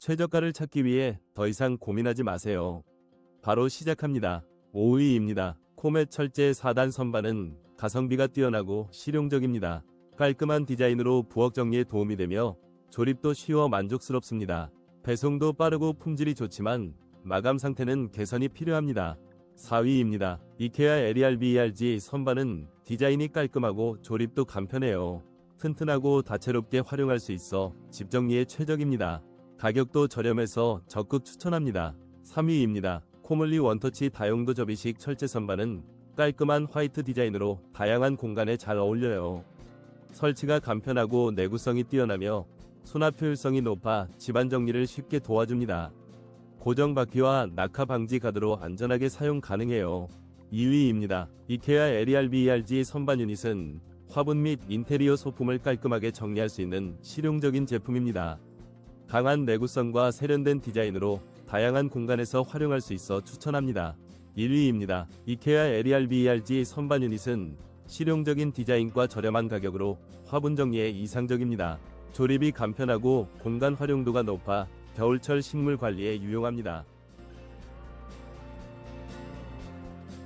최저가를 찾기 위해 더 이상 고민하지 마세요. 바로 시작합니다. 5위입니다. 코멧 철제 4단 선반은 가성비가 뛰어나고 실용적입니다. 깔끔한 디자인으로 부엌 정리에 도움이 되며 조립도 쉬워 만족스럽습니다. 배송도 빠르고 품질이 좋지만 마감 상태는 개선이 필요합니다. 4위입니다. 이케아 LERBERG 선반은 디자인이 깔끔하고 조립도 간편해요. 튼튼하고 다채롭게 활용할 수 있어 집 정리에 최적입니다. 가격도 저렴해서 적극 추천합니다. 3위입니다. 코물리 원터치 다용도 접이식 철제 선반은 깔끔한 화이트 디자인으로 다양한 공간에 잘 어울려요. 설치가 간편하고 내구성이 뛰어나며 수납 효율성이 높아 집안 정리를 쉽게 도와줍니다. 고정 바퀴와 낙하 방지 가드로 안전하게 사용 가능해요. 2위입니다. 이케아 LERBERG 선반 유닛은 화분 및 인테리어 소품을 깔끔하게 정리할 수 있는 실용적인 제품입니다. 강한 내구성과 세련된 디자인으로 다양한 공간에서 활용할 수 있어 추천합니다. 1위입니다. 이케아 LERBERG 선반 유닛은 실용적인 디자인과 저렴한 가격으로 화분 정리에 이상적입니다. 조립이 간편하고 공간 활용도가 높아 겨울철 식물 관리에 유용합니다.